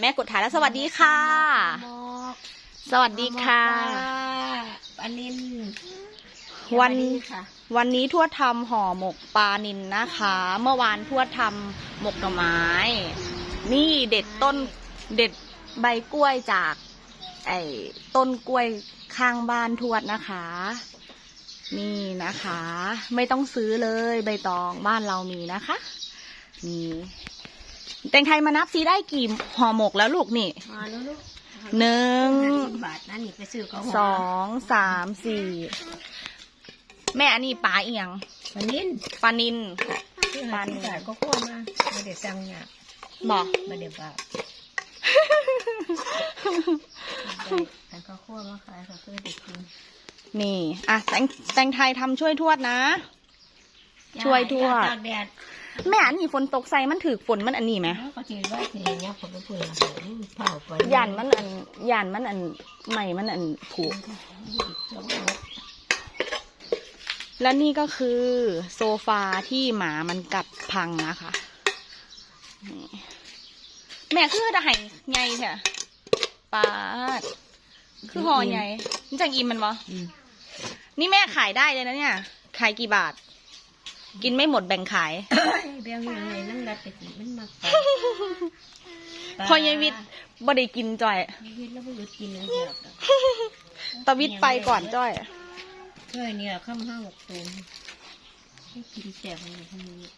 แม่กดถ่ายแล้วสวัสดีค่ะหมอกสวัสดีค่ะปลานิน วันสดีค่ะ วันนี้ทวดทำห่อหมกปลานินนะคะ เมื่อวานทวดทำหมกหน่อไม้ นี่เด็ดต้นเด็ดใบกล้วยจาก ไอ้ต้นกล้วยข้างบ้านทวดนะคะ นี่นะคะ ไม่ต้องซื้อเลยใบตองบ้านเรามีนะคะ นี่ แตงไทยมานับซีได้กี่ห่อหมกแล้วลูกนี่มาแล้วลูกหนึ่งสิบบาทนั่นนี่ไปซื้อเขาสองสามสี่แม่อันนี้ปลาเอียงปลานินปลานินซื้อปลาหานิสิลบบาทก็คั่วมาไม่ได้สั่งเนี่ยบอกไม่ได้บาทแต่ก็คั่วมาขายเขาซื้อเด็กกินนี่ อะแตงแตงไทยทำช่วยทวดนะ ช่วยทวดตาก แดดแม่อันนี้ฝนตกใส่มันถือฝนมันอันนี้ไหมแล้วก็จีว่าจีเนี่ยผมก็พูดเผาไปย่านมันอันย่านมันอันใหม่มันอันผูกแล้วนี่ก็คือโซฟาที่หมามันกัดพังนะคะนี่แม่คือจะให้ไงเถอะปาดคือห่อไงนี่จังอิมมันบออืมนี่แม่ขายได้เลยนะเนี่ย ขายกี่บาท กินไม่หมดแบ่งขายเบี้ยงยังไงนั่งรัดไปกินมันมากพอยายวิทย์บ่ได้กินจ่อยยายวิทย์แล้วไม่หยุดกินเลยเดียวตะวิทย์ไปก่อนจ้อยช่วยเนี่ยข้ามห้าหกตัวให้กินแจกมันอยู่ทำนี้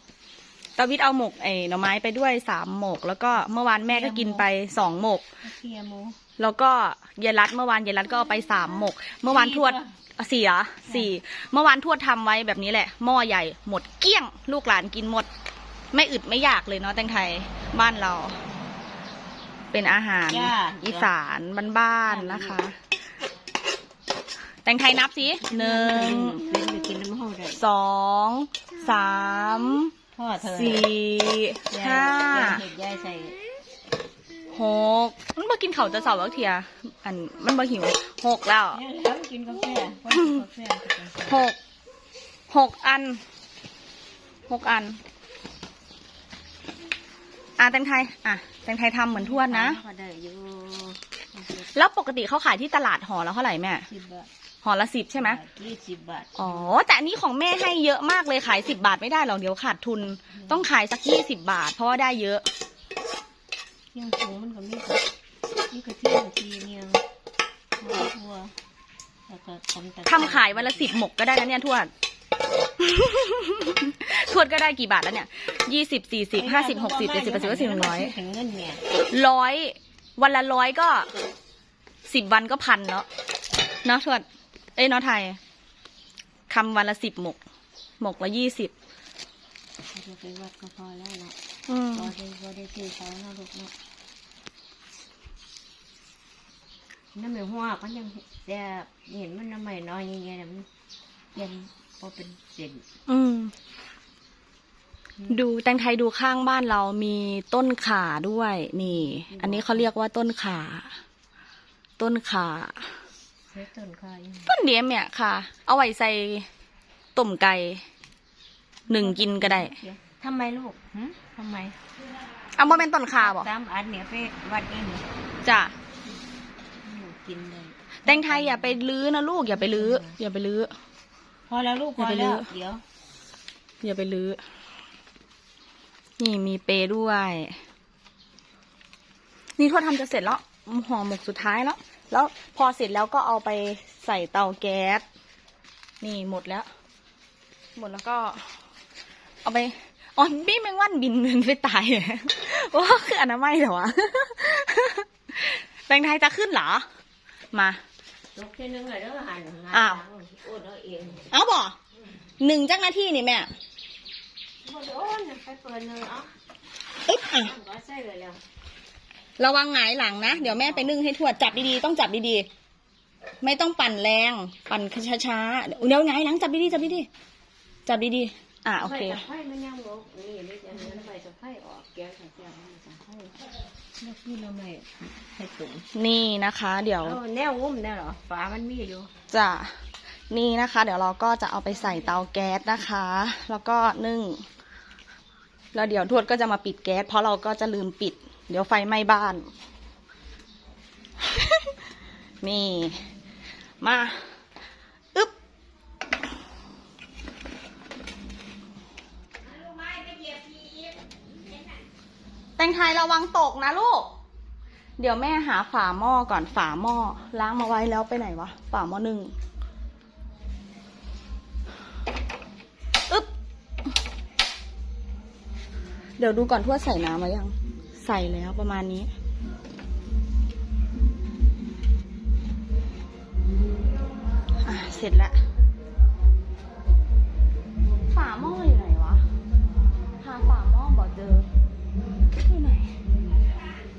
ตะวิทย์เอาหมกไอ้หน่อไม้ไปด้วยสามหมก แล้วก็เมื่อวานแม่ก็กินไปสองหมกเคียโม แล้วก็เยายรัดเมื่อวานเยายรัดก็เอาไปสามหมก เมื่อวานทวดอะสี่เหรอสี่เมื่อวานทวดทำไว้แบบนี้แหละ หม้อใหญ่หมดเกลี้ยง ลูกหลานกินหมด ไม่อึดไม่อยากเลยเนาะแตงไทยบ้านเรา เป็นอาหารจ้าอีสานบ้านๆนะคะ แตงไทยนับสิหนึ่งเป็นไปกินน้ำห้อได้สองสามพ่อเธอสี่ยายห้ายายเห็ดยายใส่หกมันมากินเขาวจะสอบแล้วเทียอันมันมาหิวหกแล้วยายแล้วกินกาแฟพ่อกินกาแฟกินกาแฟหกหกอันหกอัน อะแตงไทยอะแตงไทยทำเหมือนทวดนะ ก็ได้อยู่แล้วปกติเขาขายที่ตลาดห่อแล้วเท่าไหร่แม่สิบบาทห่อละสิบใช่ไหมยี่สิบบาทอ๋อแต่อันนี้ของแม่ให้เยอะมากเลยขายสิบบาทไม่ได้หรอกเดี๋ยวขาดทุน ต้องขายสักยี่สิบบาท เพราะว่าได้เยอะเที่ยงสูงมันก็มีกับมีกระเทียมทีเนี่ยหัวหัวแล้วก็ทำแต่ทำขายวันละสิบหมกก็ได้นะเนี่ยทวด ทวดก็ได้กี่บาทแล้วเนี่ยยี่สิบสี่สิบห้าสิบหกสิบเจ็ดสิบแปดสิบเก้าสิบหนึ่งร้อยถึงเงินเนี่ยร้อยวันละร้อยก็สิบวันก็พันเนาะเนาะทวด เอ้ยเนาะไทยคำวันละสิบหมก หมกละยี่สิบจะไปวัดก็พอแล้วเนาะอืม พอได้พอได้ซื้อเขาเนาะลูกเนาะ น้ำมันหัวมันยังแซ่บเห็นมันน้ำมันน้อยยังไงมันยังพอเป็นเศษอืม ดูแตงไทยดูข้างบ้านเรามีต้นข่าด้วย นี่ อันนี้เขาเรียกว่าต้นข่าต้นข่าเศษต้นคายต้นเดียมเนี่ยค่ะ เอาไว้ใส่ต้มไก่หนึ่งกินก็ได้ทำไมลูกหึทำไมเอามาเป็นต้นข่าบอกตามอันเนี่ยไปวัดเองเนี่ยจ้ะหนู กินเลยแตงไทยอย่าไปลื้อนะลูกอย่าไปลื้ออย่าไปลื้อ พอแล้วลูกพอย่าอไปแล้วลื้อเดี๋ยวอย่าไปลื้อ นี่มีเปรย์ด้วย นี่ทวดทำจะเสร็จแล้วห่อหมกสุดท้ายแล้ว แล้วพอเสร็จแล้วก็เอาไปใส่เตาแก๊ส นี่หมดแล้ว หมดแล้วก็ เอาไปอ๋อบี้แมงวันบินไปตายเลยว่าคืออนามัยเหรอวะแตงไทยจะขึ้นเหรอ มาลูกแค่นึงเลยเด้อหันงนอ้าว โอ้ยเอาเองเอาบ่หนึ่งจักนาทีนี่แม่โอ้ยโอ้ยไปเปิดเลยเอะอึ๊บอะก็ใส่เลยแล้วระวังหงายหลังนะ เดี๋ยวแม่ไปนึ่งให้ทวดจับดีๆ ต้องจับดีๆ ไม่ต้องปั่นแรง ปั่นช้าๆ เดี๋ยวหงายหลังจับดีๆ จับดีๆ จับดีๆ อะโอเคไฟตะไคร้มันยังบอกนี่นี่จะเนื้อไฟตะไคร้ออกแกงใส่แกงมันตะไค ร้แล้วพี่เราไม่ให้ตุ๋นนี่นะคะ เดี๋ยวเอาแนวงุ้มแน่เหรอฝามันมีอยู่จะนี่นะคะ เดี๋ยวเราก็จะเอาไปใส่เตาแก๊สนะคะ แล้วก็นึ่งแล้วเดี๋ยวทวดก็จะมาปิดแก๊สเพราะเราก็จะลืมปิด เดี๋ยวไฟไหม้บ้าน นี่ มา แตงไทยระวังตกนะลูก เดี๋ยวแม่หาฝาหม้อก่อนฝาหม้อล้างมาไว้แล้วไปไหนวะ ฝาหม้อหนึ่งอึ๊บ เดี๋ยวดูก่อนทวดใส่น้ำมายัง ใส่แล้วประมาณนี้ อะ เสร็จแล้ว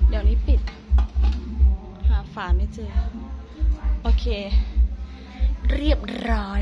เดี๋ยวนี้ปิด หาฝาไม่เจอ โอเค เรียบร้อย